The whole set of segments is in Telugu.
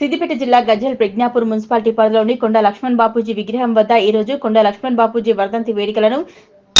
సిద్దిపేట జిల్లా గజ్జల్ ప్రజ్ఞాపూర్ మున్సిపాలిటీ పరిధిలోని కొండ లక్ష్మణ్ బాపూజీ విగ్రహం వద్ద ఈ రోజు కొండ లక్ష్మణ్ బాపూజీ వర్ధంతి వేడుకలను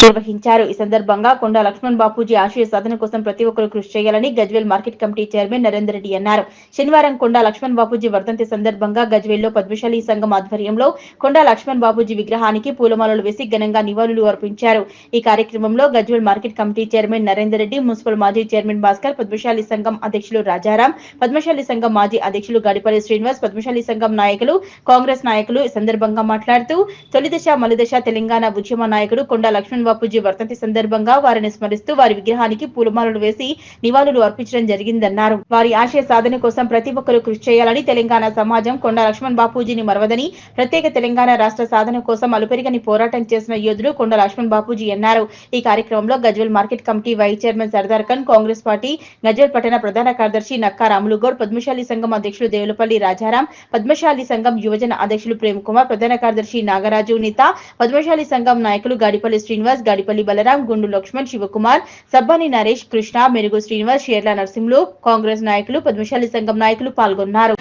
నిర్వహించారు. ఈ సందర్భంగా కొండ లక్ష్మణ్ బాపూజీ ఆశయ సాధన కోసం ప్రతి ఒక్కరూ కృషి చేయాలని Gajwel market committee chairman Narender Reddy అన్నారు. శనివారం కొండ లక్ష్మణ్ బాపూజీ వర్ధంతి సందర్భంగా గజ్వేల్లో పద్మశాలి సంఘం ఆధ్వర్యంలో కొండ లక్ష్మణ్ బాపూజీ విగ్రహానికి పూలమాలలు వేసి ఘనంగా నివాళులు అర్పించారు. ఈ కార్యక్రమంలో Gajwel market committee chairman Narender Reddy municipal మాజీ చైర్మన్ భాస్కర్ పద్మశాలి సంఘం అధ్యక్షులు రాజారాం పద్మశాలి సంఘం మాజీ అధ్యక్షులు గడిపల్లి శ్రీనివాస్ పద్మశాలి సంఘం నాయకులు కాంగ్రెస్ నాయకులు ఈ సందర్భంగా మాట్లాడుతూ తొలిదశ మలిదశ తెలంగాణ ఉద్యమ నాయకుడు కొండ లక్ష్మణ్ బాపూజీ వర్తంతి సందర్భంగా వారిని స్మరిస్తూ వారి విగ్రహానికి పూలమాలలు వేసి నివాళులు అర్పించడం జరిగిందన్నారు. వారి ఆశయ సాధన కోసం ప్రతి ఒక్కరూ కృషి చేయాలని తెలంగాణ సమాజం కొండ లక్ష్మణ్ బాపూజీని మరవదని ప్రత్యేక తెలంగాణ రాష్ట్ర సాధన కోసం అలుపెరిగని పోరాటం చేసిన యోధుడు కొండ లక్ష్మణ్ బాపూజీ అన్నారు. ఈ కార్యక్రమంలో Gajwel market committee vice chairman Sardar Khan Congress party Gajwel పట్టణ ప్రధాన కార్యదర్శి నక్కా రాములుగౌడ్ పద్మశాలి సంఘం అధ్యక్షులు దేవులపల్లి రాజారాం పద్మశాలి సంఘం యువజన అధ్యక్షులు ప్రేమ్ కుమార్ ప్రధాన కార్యదర్శి నాగరాజు నిత పద్మశాలి సంఘం నాయకులు గాడిపల్లి శ్రీనివాస్ గాడిపల్లి బలరాం గుండు లక్ష్మణ్ శివకుమార్ సబ్బాని నరేష్ కృష్ణ మెరుగు శ్రీనివాస్ షేర్ల నరసింహులు కాంగ్రెస్ నాయకులు పద్మశాలి సంఘం నాయకులు పాల్గొన్నారు.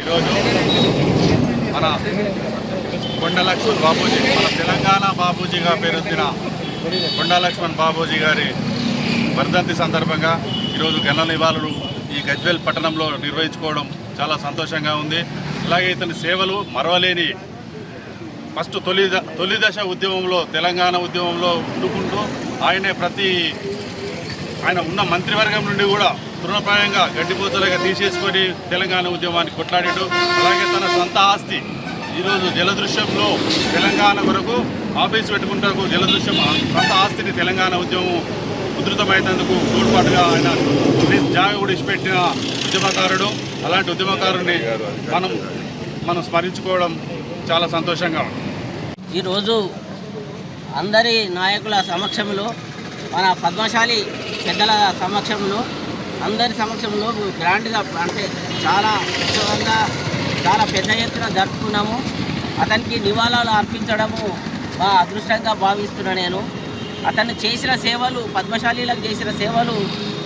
కొండ లక్ష్మణ్ బాబూజీ మన తెలంగాణ బాబూజీగా పేరొందిన కొండ లక్ష్మణ్ బాబూజీ గారి వర్ధంతి సందర్భంగా ఈరోజు ఘన నివాళులు ఈ గజ్వేల్ పట్టణంలో నిర్వహించుకోవడం చాలా సంతోషంగా ఉంది. అలాగే ఇతని సేవలు మరవలేని ఫస్ట్ తొలి ద- తొలి దశ ఉద్యమంలో తెలంగాణ ఉద్యమంలో ఉండుకుంటూ ఆయనే ప్రతి ఆయన ఉన్న మంత్రివర్గం నుండి కూడా తృణప్రాయంగా గడ్డిపోతలుగా తీసేసుకొని తెలంగాణ ఉద్యమాన్ని కొట్లాడాడు. అలాగే తన సొంత ఆస్తి ఈరోజు జలదృశ్యంలో తెలంగాణ కొరకు ఆఫీస్ పెట్టుకుంటూ జలదృశ్యం సొంత ఆస్తిని తెలంగాణ ఉద్యమం ఉధృతమైనందుకు తోడ్పాటుగా ఆయన జాగ విడిచిపెట్టిన ఉద్యమకారుడు. అలాంటి ఉద్యమకారుడిని మనం మనం స్మరించుకోవడం చాలా సంతోషంగా ఉంది. ఈరోజు అందరి నాయకుల సమక్షంలో మన పద్మశాలి పెద్దల సమక్షంలో అందరి సమక్షంలో గ్రాండ్గా అంటే చాలా ఉత్సవంగా చాలా పెద్ద ఎత్తున జరుపుకున్నాము. అతనికి నివాళులు అర్పించడము మా అదృష్టంగా భావిస్తున్నా నేను. అతను చేసిన సేవలు పద్మశాలీలకు చేసిన సేవలు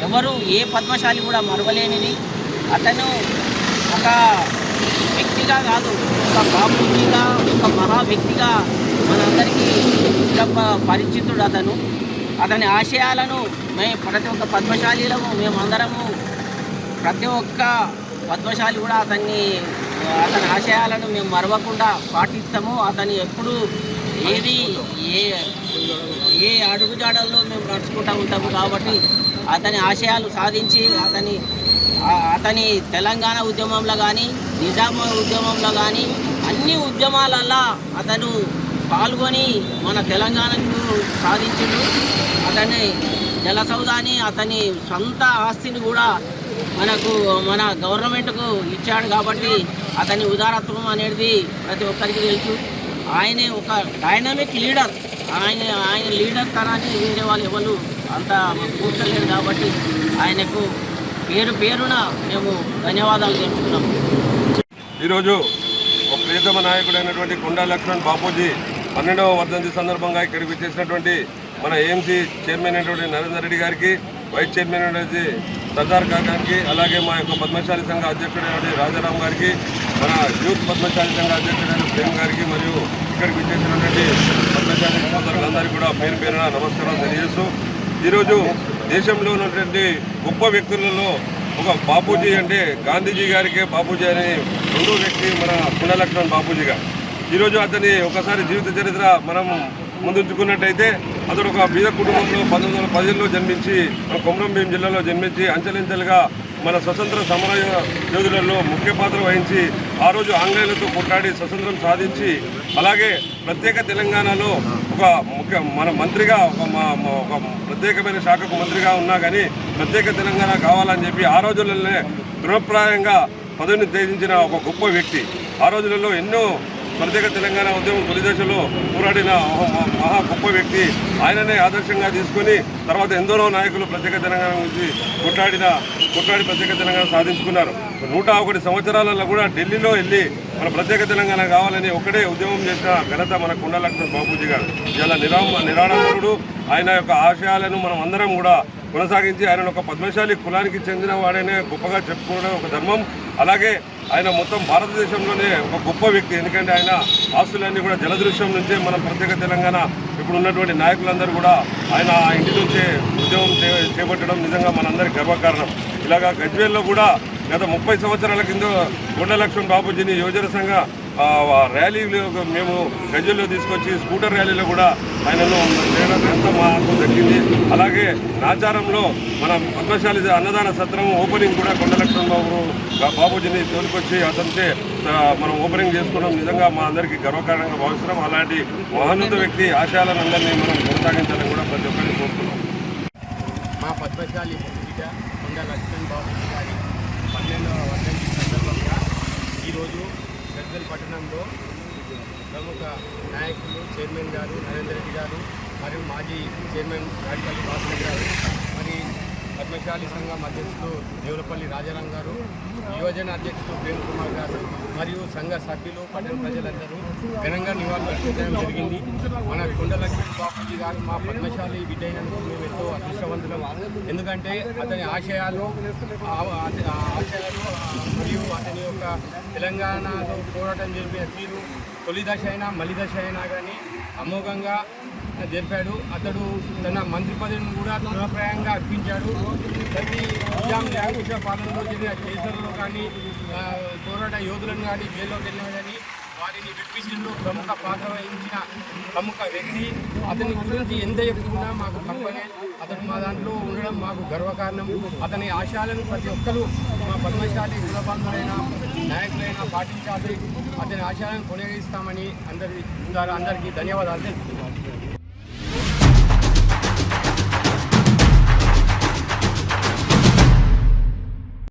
ఎవరు ఏ పద్మశాలి కూడా మరవలేనివి. అతను ఒక వ్యక్తిగా కాదు ఒక బాపూజీగా ఒక మహా వ్యక్తిగా మనందరికీ గొప్ప పరిచితుడు అతను. అతని ఆశయాలను మేము ప్రతి ఒక్క పద్మశాలీలము మేమందరము ప్రతి ఒక్క పద్మశాలి కూడా అతన్ని అతని ఆశయాలను మేము మరవకుండా పాటిస్తాము. అతని ఎప్పుడు ఏది ఏ ఏ అడుగుజాడల్లో మేము నడుచుకుంటూ ఉంటాము కాబట్టి అతని ఆశయాలు సాధించి అతని అతని తెలంగాణ ఉద్యమంలో కానీ నిజాం ఉద్యమంలో కానీ అన్ని ఉద్యమాలల్లో అతను పాల్గొని మన తెలంగాణకు సాధించిండు. అతని జలసౌదాని అతని సొంత ఆస్తిని కూడా మనకు మన గవర్నమెంట్కు ఇచ్చాడు కాబట్టి అతని ఉదారత్వం అనేది ప్రతి ఒక్కరికి తెలుసు. ఆయనే ఒక డైనమిక్ లీడర్ ఆయన ఆయన లీడర్ తరానికి వేరే వాళ్ళు ఎవరు? అంత కూర్చోలేదు కాబట్టి ఆయనకు పేరు పేరున మేము ధన్యవాదాలు తెలుపుతున్నాము ఈరోజు ఒక ప్రియతమ నాయకుడైనటువంటి కొండా లక్ష్మణ్ బాపూజీ పన్నెండవ వర్ధంతి సందర్భంగా ఇక్కడికి వచ్చేసినటువంటి మన ఏఎంసీ చైర్మన్ అయినటువంటి నరేందర్ రెడ్డి గారికి వైస్ చైర్మన్ అయినటువంటి సర్దార్ కాకానికి గారికి అలాగే మా యొక్క పద్మశాలి సంఘ అధ్యక్షుడైనటువంటి రాజారాం గారికి మన యూత్ పద్మశాలి సంఘ అధ్యక్షుడైన ప్రేమ్ గారికి మరియు ఇక్కడికి వచ్చేసినటువంటి పద్మశాలి సోదరులందరికీ కూడా పేరు పేరున నమస్కారం తెలియజేస్తూ ఈరోజు దేశంలో ఉన్నటువంటి గొప్ప వ్యక్తులలో ఒక బాపూజీ అంటే గాంధీజీ గారికే బాపూజీ అనే రెండో వ్యక్తి మన కుండలక్ష్మణ్ బాపూజీ గారు. ఈరోజు అతని ఒకసారి జీవిత చరిత్ర మనం ముందుంచుకున్నట్టయితే అతడు ఒక బీద కుటుంబంలో పంతొమ్మిది వందల పదిలో జన్మించి మన కొమరంభీం జిల్లాలో జన్మించి అంచెలంచెలుగా మన స్వతంత్ర సమర యోధులలో ముఖ్య పాత్ర వహించి ఆ రోజు ఆంగ్లేయులతో కొట్లాడి స్వతంత్రం సాధించి అలాగే ప్రత్యేక తెలంగాణలో ఒక ముఖ్య మన మంత్రిగా ఒక మా- ఒక ప్రత్యేకమైన శాఖకు మంత్రిగా ఉన్నా కానీ ప్రత్యేక తెలంగాణ కావాలని చెప్పి ఆ రోజులలోనే దృఢప్రాయంగా పదవిని త్యజించిన ఒక గొప్ప వ్యక్తి. ఆ రోజులలో ఎన్నో ప్రత్యేక తెలంగాణ ఉద్యమం తొలి దశలో పోరాడిన మహా గొప్ప వ్యక్తి. ఆయననే ఆదర్శంగా తీసుకొని తర్వాత ఎందరో నాయకులు ప్రత్యేక తెలంగాణ గురించి కొట్లాడిన కొట్లాడి ప్రత్యేక తెలంగాణ సాధించుకున్నారు. నూట ఒకటి సంవత్సరాలలో కూడా ఢిల్లీలో వెళ్ళి మన ప్రత్యేక తెలంగాణ కావాలని ఒకటే ఉద్యమం చేసిన ఘనత మన కొండ లక్ష్మణ్ బాబూజీ గారు. ఇలా నిరా నిరాడంబరుడు ఆయన యొక్క ఆశయాలను మనం అందరం కూడా కొనసాగించి ఆయన ఒక పద్మశాలి కులానికి చెందిన వాడనే గొప్పగా చెప్పుకోవడం ఒక ధర్మం. అలాగే ఆయన మొత్తం భారతదేశంలోనే ఒక గొప్ప వ్యక్తి. ఎందుకంటే ఆయన ఆస్తులన్నీ కూడా జలదృశ్యం నుంచే మనం ప్రత్యేక తెలంగాణ ఇప్పుడు ఉన్నటువంటి నాయకులందరూ కూడా ఆయన ఆ ఇంటి నుంచే ఉద్యమం చే- చేపట్టడం నిజంగా మనందరి గర్వకారణం. ఇలాగా గజ్వేల్లో కూడా గత ముప్పై సంవత్సరాల కింద కొండ లక్ష్మణ్ బాబుజీని యువజన సంఘ ర్యాలీలో మేము గజల్లో తీసుకొచ్చి స్కూటర్ ర్యాలీలో కూడా ఆయనలో చేయడం ఎంత మాకు దక్కింది. అలాగే నాచారంలో మన పద్మశాలి అన్నదాన సత్రం ఓపెనింగ్ కూడా కొండ లక్ష్మణ్ బాబు బాబుజీని తోలుకొచ్చి అతనితే మనం ఓపెనింగ్ చేసుకోవడం నిజంగా మా అందరికీ గర్వకారణంగా భావిస్తున్నాం. అలాంటి మహానుత వ్యక్తి ఆశయాలను అందరినీ మనం కొనసాగించాలని కూడా ప్రతి ఒక్కరిని కోరుతున్నాం. మా పద్మశాలి కొండ లక్ష్మణ్ బాబు గారి పన్నెండవ వర్ధంతి సందర్భంగా ఈరోజు గజ్వెల్ పట్టణంలో ప్రముఖ నాయకులు చైర్మన్ గారు నరేందర్ రెడ్డి గారు మరియు మాజీ చైర్మన్ రాడిపల్లి భాస్కర్ గారు మరి పద్మశాలి సంఘం అధ్యక్షులు దేవులపల్లి రాజారాం గారు యువజన అధ్యక్షుడు ప్రేమ్ కుమార్ గారు మరియు సంఘ సభ్యులు పట్టణ ప్రజలందరూ ఘనంగా నివాళులు అర్పించడం జరిగింది. మన బాపూజీ గారు మా పద్మశాలి బిడ్డ అయినందుకు మేము ఎంతో అదృష్టవంతులం ఎందుకంటే అతని ఆశయాలు ఆశయాలు మరియు అతని యొక్క తెలంగాణలో పోరాటం జరిపిన తీరు తొలి దశ అయినా మలి దశ అయినా కానీ అమోఘంగా జరిపాడు. అతడు తన మంత్రి పదవిని కూడా తృణప్రాయంగా అర్పించాడు. ప్రతి నిజాం పాలనలో జరిగిన కేసులలో కానీ పోరాట యోధులను కానీ జైల్లోకి వెళ్ళినా కానీ వారిని విప్పిసిల్లో ప్రముఖ పాత్ర వహించిన ప్రముఖ వ్యక్తి. అతని గురించి ఎంత చెప్పుకున్నా మాకు తప్పనే. అతను మా దాంట్లో ఉండడం మాకు గర్వకారణం. అతని ఆశయాలను ప్రతి ఒక్కరూ మా పద్మశాలి కులబంధులైన నాయకులైన పాటించాలి. అతని ఆశయాలను కొనసాగిస్తామని అందరి ద్వారా అందరికీ ధన్యవాదాలు తెలుపుతున్నాను